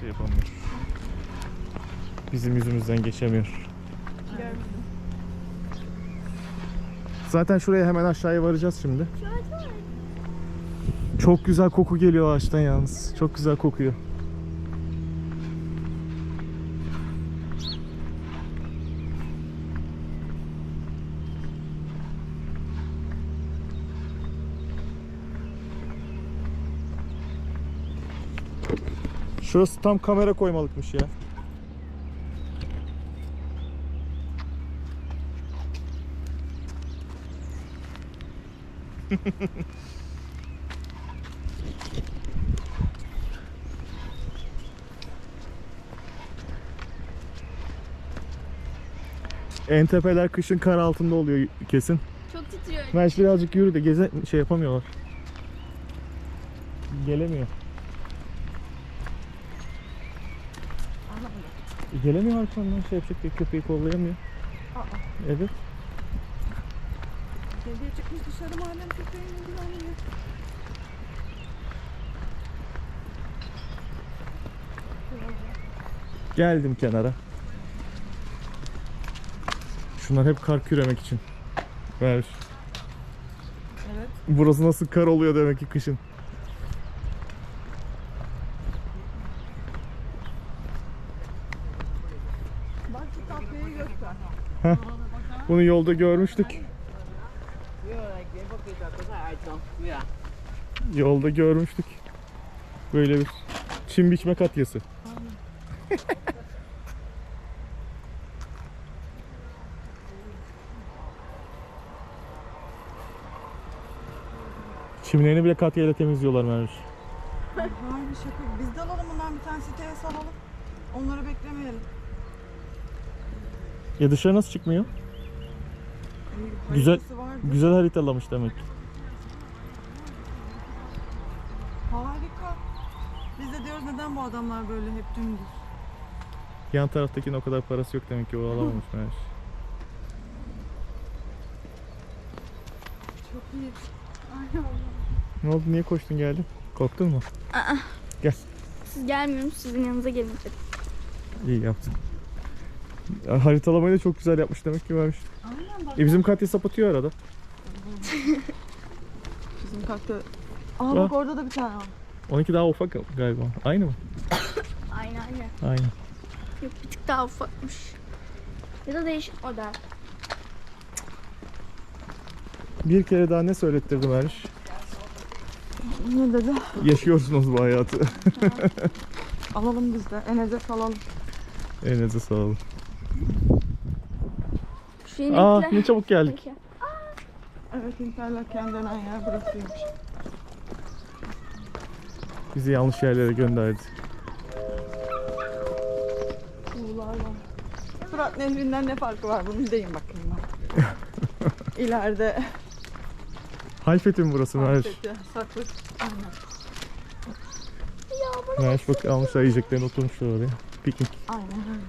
Şey yapamıyor. Bizim yüzümüzden geçemiyor. Zaten şuraya hemen aşağıya varacağız şimdi. Çok güzel koku geliyor ağaçtan yalnız. Çok güzel kokuyor. Şurası tam kamera koymalıkmış ya. En tepeler kışın kar altında oluyor kesin. Çok titriyor. Merş birazcık yürü de geze şey yapamıyorlar. Gelemiyor. E, Gelemiyor arkamdan şey yapacak diye köpeği kollayamıyor. Evet. Kediye çıkmış dışarı madem köpeğin ilgileniyor. Geldim kenara. Şunlar hep kar küremek için. Ver. Evet. Burası nasıl kar oluyor demek ki kışın. Göster. Bunu yolda görmüştük. Yolda görmüştük. Böyle bir çim biçme katyası. Çimlerini bile katyayla temizliyorlar Merviş. Harbi şaka. Biz de alalım bundan bir tane siteye salalım. Onları beklemeyelim. Ya dışarı nasıl çıkmıyor? Bir Güzel- haritası vardı. Güzel haritalamış demek. Harika. Biz de diyoruz neden bu adamlar böyle hep dümdüz. Yan taraftakinin o kadar parası yok demek ki o alamamış Merviş. Çok iyi. Ne oldu niye koştun geldin? Korktun mu? Siz gelmiyorum sizin yanınıza gelin dedim. İyi yaptın. Ya, haritalamayı da çok güzel yapmış demek ki vermiş. Aynen bak. E bizim Katya sapatıyor arada. Bizim kalktı. Aa bak orada da bir tane var. Onunki daha ufak galiba. Aynı mı? Aynen aynen. Aynı. Yok bir tık daha ufakmış. Ya da değişik model. Bir kere daha ne söylettirdi Merviş? Ne dedi? Yaşıyorsunuz bu hayatı. Alalım biz de. Enes'e salalım. Elinize sağlık. Şu Aa ne çabuk geldik. Peki. Evet internet kendine yer burasıymış. Bizi yanlış yerlere gönderdi. Kuğular var. Fırat Nehri'nden ne farkı var bunun deyin bakayım ben. İleride Halfeti mi burası Merviş? Afeti, saklı. Aynen. Merviş bak almışlar yiyeceklerini oturmuşlar oraya. Piknik. Aynen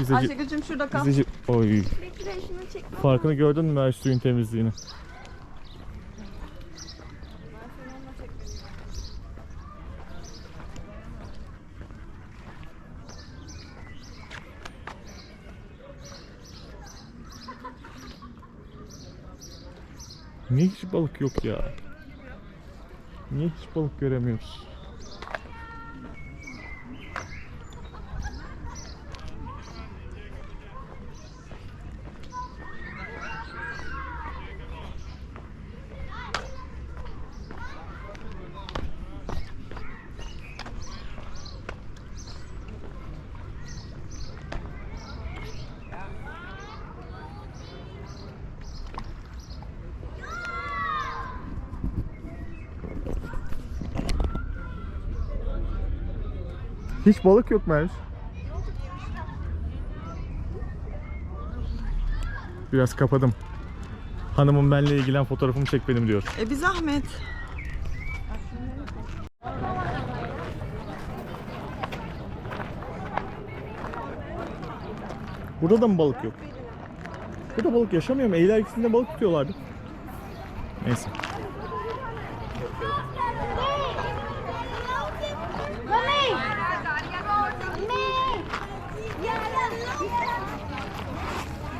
Bize, Ayşegül'cüm şurada kal. bize, oy. Bekle şunu çekmem. Farkını gördün mü Merviş suyun temizliğini? Niye hiç balık yok ya? Niye hiç balık göremiyoruz? Hiç balık yok Merviş. Biraz kapadım. Hanımım benle ilgilen fotoğrafımı çek benim diyor. E bir zahmet. Burada da mı balık yok? Burada balık yaşamıyor mu? Eğiler ikisinde balık tutuyorlardı. Neyse.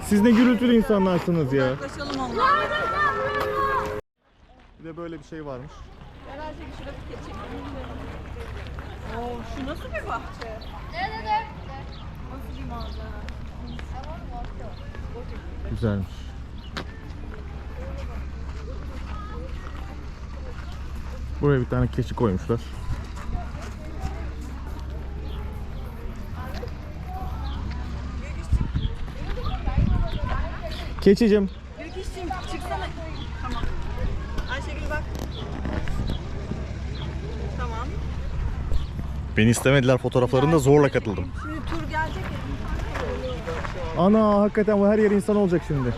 Siz ne gürültülü insanlarsınız ya. Yaklaşalım onlarla. Bir de böyle bir şey varmış. Oo, şu nasıl bir bahçe? Nasıl bir manzara? Güzelmiş. Buraya bir tane keçi koymuşlar. Keçicim. Gökişciğim çıksana. Tamam. Ayşegül bak. Tamam. Beni istemediler fotoğraflarında zorla katıldım. Şimdi tur gelecek ya. Ana hakikaten bu her yer insan olacak şimdi.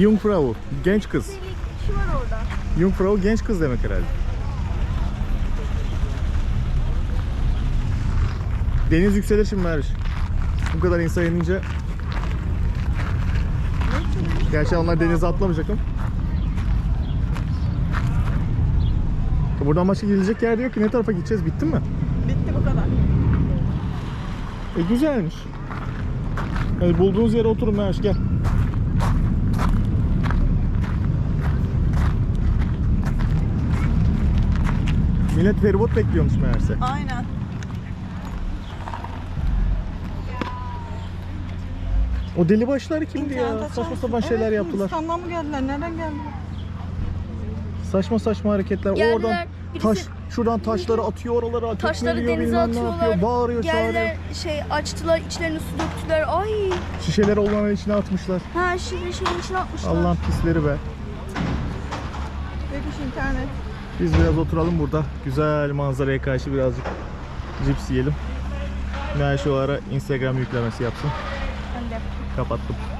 Jungfrau, genç kız. Kişi var orada. Jungfrau genç kız demek herhalde. Deniz yükselir şimdi Meriç. Bu kadar insan inince. Gerçi onlar denize atlamayacak ama. Buradan başka gidilecek yer yok ki. Ne tarafa gideceğiz? Bitti mi? Bitti bu kadar. E güzelmiş. Hadi bulduğunuz yere oturun Meriç gel. Millet feribot bekliyormuş meğerse. Aynen. O deli başları kimdi ya? İnternet Saçma açarsın. sapan şeyler Evet, yaptılar. Hindistan'dan mı geldiler? Nereden geldiler? Saçma saçma hareketler. Geldiler, Oradan birisi- taş şuradan taşları atıyor oralara atıyor. Taşları denize bilmem ne atıyorlar. yapıyor, bağırıyor, çağırıyor. Geldiler şey açtılar içlerine su döktüler. Ay. Şişeleri olanların içine atmışlar. Ha şimdi şeyin içine atmışlar. Allah'ın pisleri be. Göküş internet. Biz biraz oturalım burada. Güzel manzaraya karşı birazcık cips yiyelim. Ben şu ara Instagram yüklemesi yapsın. Ben de. Kapattım.